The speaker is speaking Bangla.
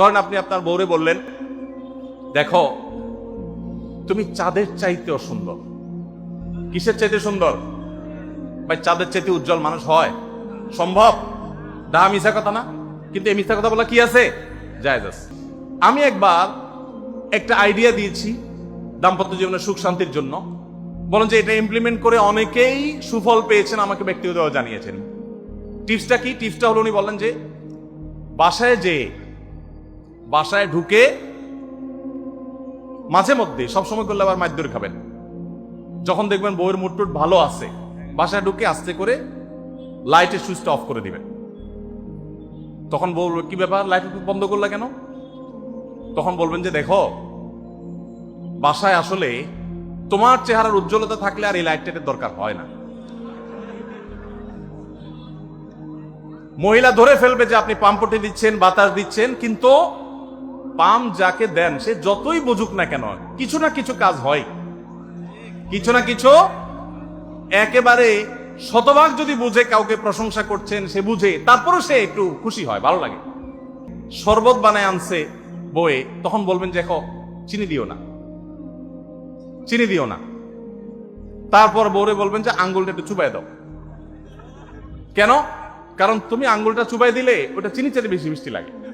ধরেন আপনি আপনার বউরে বললেন, দেখো, তুমি চাঁদের চাইতেও সুন্দর। কিসের চাইতে সুন্দর? ভাই, চাঁদের চাইতে উজ্জ্বল মানুষ হয়। সম্ভব? ডা মিশা কথা না? কিন্তু এই মিথ্যা কথা বলা কি আছে? জায়েজ আছে। আমি একবার একটা আইডিয়া দিয়েছি দাম্পত্য জীবনের সুখ শান্তির জন্য। বলেন যে এটা ইমপ্লিমেন্ট করে অনেকেই সুফল পেয়েছেন, আমাকে ব্যক্তিগতভাবে জানিয়েছেন। টিপসটা কি? টিপসটা হলো উনি বললেন যে, বাসায় যে বাসায় ঢুকে মাঝে মধ্যে সবসময় করলে আবার মাইর ধরে খাবেন। যখন দেখবেন বউয়ের মুটটুট ভালো আছে, বাসায় ঢুকে আস্তে করে লাইটের সুইচটা অফ করে দিবেন। তখন বলবে, কি ব্যাপার? লাইট বন্ধ করলে কেন? তখন বলবেন যে, দেখো, বাসায় আসলে তোমার চেহারার উজ্জ্বলতা থাকলে আর এই লাইটটার দরকার হয় না। মহিলা ধরে ফেলবে যে, আপনি পাম্পটি দিচ্ছেন, বাতাস দিচ্ছেন, কিন্তু পাম্প যাকে দেন, সে যতই বুঝুক না কেন, কিছু না কিছু কাজ হয়। কিছু না কিছু একেবারে শতভাগ যদি বুঝে, কাউকে প্রশংসা করছেন, সে বুঝে, তারপরও সে একটু খুশি হয়, ভালো লাগে। শরবত বানায় আনছে বয়ে তখন বলবেন দেখো, চিনি দিও না। চিনি দিও না। তারপর বউরে বলবেন যে, আঙ্গুলটা একটু চুবাই দাও। কেন? কারণ তুমি আঙ্গুলটা চুবাই দিলে, ওটা চিনি চেটে বেশি মিষ্টি লাগে।